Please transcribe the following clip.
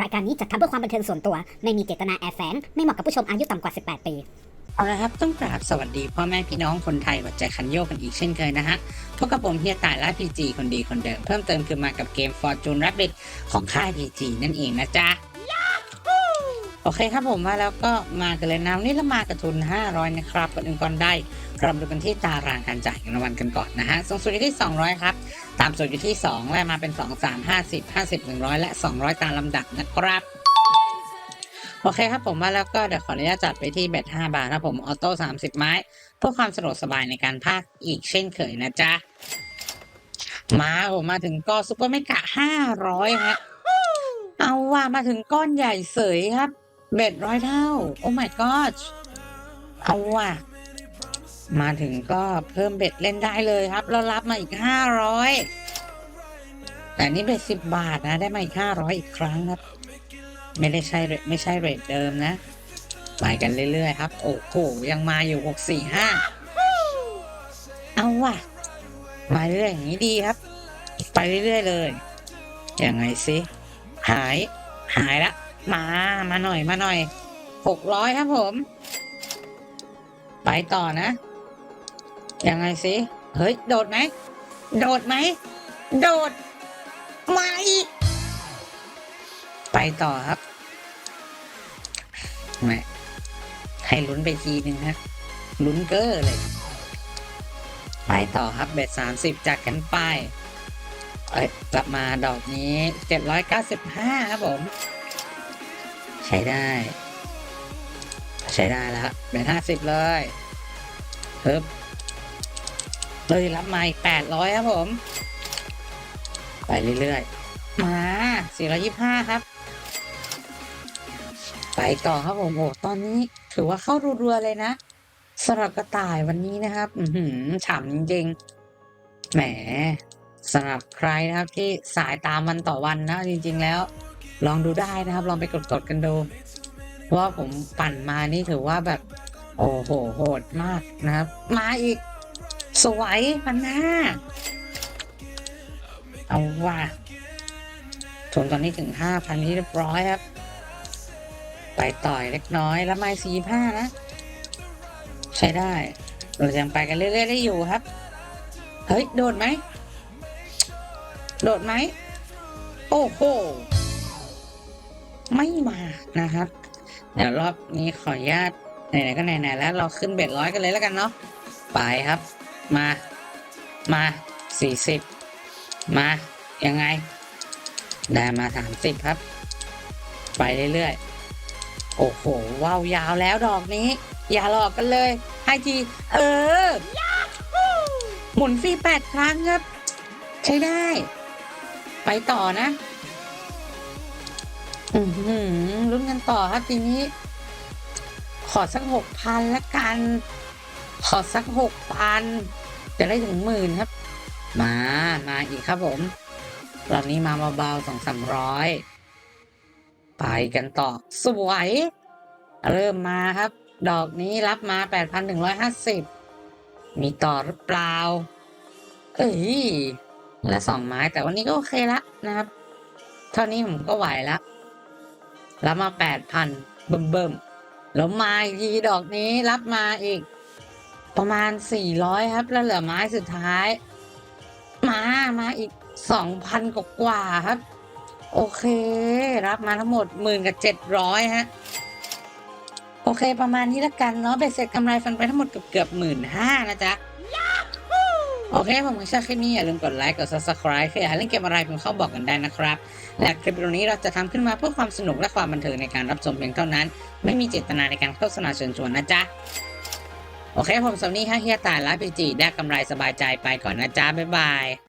รายการนี้จัดทำเพื่อความบันเทิงส่วนตัว ไม่มีเจตนาแอบแฝงไม่เหมาะกับผู้ชมอายุต่ำกว่า 18 ปี เอาละครับต้องกราบสวัสดีพ่อแม่พี่น้องคนไทยหัวใจคันโยกกันอีกเช่นเคยนะฮะพบกับผมเฮียต่ายและพีจีคนดีคนเดิม เพิ่มเติมคือมากับเกม Fortune Rabbit ของค่ายพีจีนั่นเองนะจ๊ะโอเคครับผมมาแล้วก็มากันเลยนะวันนี้เรามากระทุน 500 นะครับก่อนอื่นก่อนได้เรามาดูกันที่ตารางการจ่ายเงินรางวัลกันก่อนนะฮะสูงสุดอยู่ที่ 200 ครับ ตามสุดอยู่ที่2และมาเป็น 2 3 50 50 100 และ 200 ตามลำดับนะครับ โอเคครับผมมาแล้วก็เดี๋ยวขออนุญาตจัดไปที่เบ็ด5บาทนะผมออโต้30 ไม้เพื่อความสะดวกสบายในการพากอีกเช่นเคยนะจ๊ะ มาผมมาถึงก็ซุปเปอร์เมกะ500ฮะเอาว่ามาถึงก้อนใหญ่เสยครับ เบ็ดร้อยเท่า โอ้ my god เอาว่ะ มาถึงก็เพิ่มเบ็ดเล่นได้เลยครับแล้วรับมาอีก500แต่นี่เบ็ด10บบาทนะ ได้มาอีก500อีกครั้งครับ ไม่ได้ใช่ไม่ใช่เรทเดิมนะไปกันเรื่อยๆครับ โอ้โหยังมาอยู่6 4 5เอาว่ะมาเรื่อยอย่างนี้ดีครับ ไปเรื่อยๆเลยยังไงสิหาย หายละมามาหน่อยมาหน่อยหกร้อยครับผม ไปต่อนะ ยังไงสิเฮ้ย โดดไหม โดดไหม โดดมาอีก ไปต่อครับแม่ให้ลุ้นไปทีหนึ่งฮะลุ้นเกอร์เลย ไปต่อครับเบ็ดสามสิบจากกันไป เอ้ยกลับมาดอกนี้เจ็ดร้อยเก้าสิบห้าครับผม ใช้ได้ ใช้ได้แล้วเบ็ดห้าสิบเลยเพิ่ม เลยรับมาอีกแปดร้อยครับผม ไปเรื่อยๆ มาสี่ร้อยี่ห้าครับ ไปต่อครับผมโอ้ตอนนี้ถือว่าเข้ารัวๆเลยนะสำหรับกระต่ายวันนี้นะครับ อือหือฉ่ำจริงๆแหมสำหรับใครนะครับที่สายตามวันต่อวันนะ จริง ๆ แล้ว ลองดูได้นะครับ ลองไปกดๆกันดูว่าผมปั่นมานี่ถือว่าแบบ โอ้โหโหดมากนะครับ มาอีก สวยพันหน้า เอาว่าทุนตอนนี้ถึงห้าพันที่เรียบร้อยครับ ไปต่อยเล็กน้อยแล้วไม้สี่ห้านะ ใช้ได้ เรายังไปกันเรื่อยๆได้อยู่ครับ เฮ้ย โดดไหม โดดไหม โอ้โห ไม่มานะครับ เดี๋ยวรอบนี้ขออนุญาตไหนๆก็ไหนๆแล้วเราขึ้นเบ็ดร้อยกันเลยแล้วกันเนาะไปครับ มา มาสี่สิบมา ยังไง ได้มาสามสิบครับ ไปเรื่อยๆ โอ้โห ว้าวยาวแล้วดอกนี้ อย่าหลอกกันเลยให้ที เออ หมุนฟรีแปดครั้งครับ ใช้ได้ ไปต่อนะ อือหือลุ้นกันต่อครับทีนี้ ขอสักหกพันละกัน ขอสักหกพัน จะได้ถึงหมื่นครับ มามาอีกครับผมรอบนี้มาเบาๆสองสามร้อยไปกันต่อ สวย เริ่มมาครับ ดอกนี้รับมา 8,150 มีต่อหรือเปล่า เอ้ยและสองไม้แต่วันนี้ก็โอเคละนะครับ เท่านี้ผมก็ไหวละรับมา 8,000เบิ่มเบิ่มๆแล้วมาอีกทีดอกนี้รับมาอีก ประมาณ400ครับ แล้วเหลือไม้สุดท้าย มามาอีก2,000กว่าๆครับ โอเค รับมาทั้งหมดหมื่นกับเจ็ดร้อยฮะ โอเคประมาณนี้ละกันเนาะเบ็ดเสร็จกำไรฟันไปทั้งหมดเกือบเกือบหมื่นห้านะจ๊ะโอเค ผมชอบคลิปนี้อย่าลืมกดไลค์กด subscribe ใครอยากเล่นเกมอะไรผมเข้าบอกกันได้นะครับ และคลิปวิดีโอนี้เราจะทำขึ้นมาเพื่อความสนุกและความบันเทิงในการรับชมเพียงเท่านั้น ไม่มีเจตนาในการโฆษณาเชิญชวนนะจ๊ะ โอเคผมสำนีค่ะเฮียตายและพีจีได้กำไรสบายใจไปก่อนนะจ๊ะบ๊ายบาย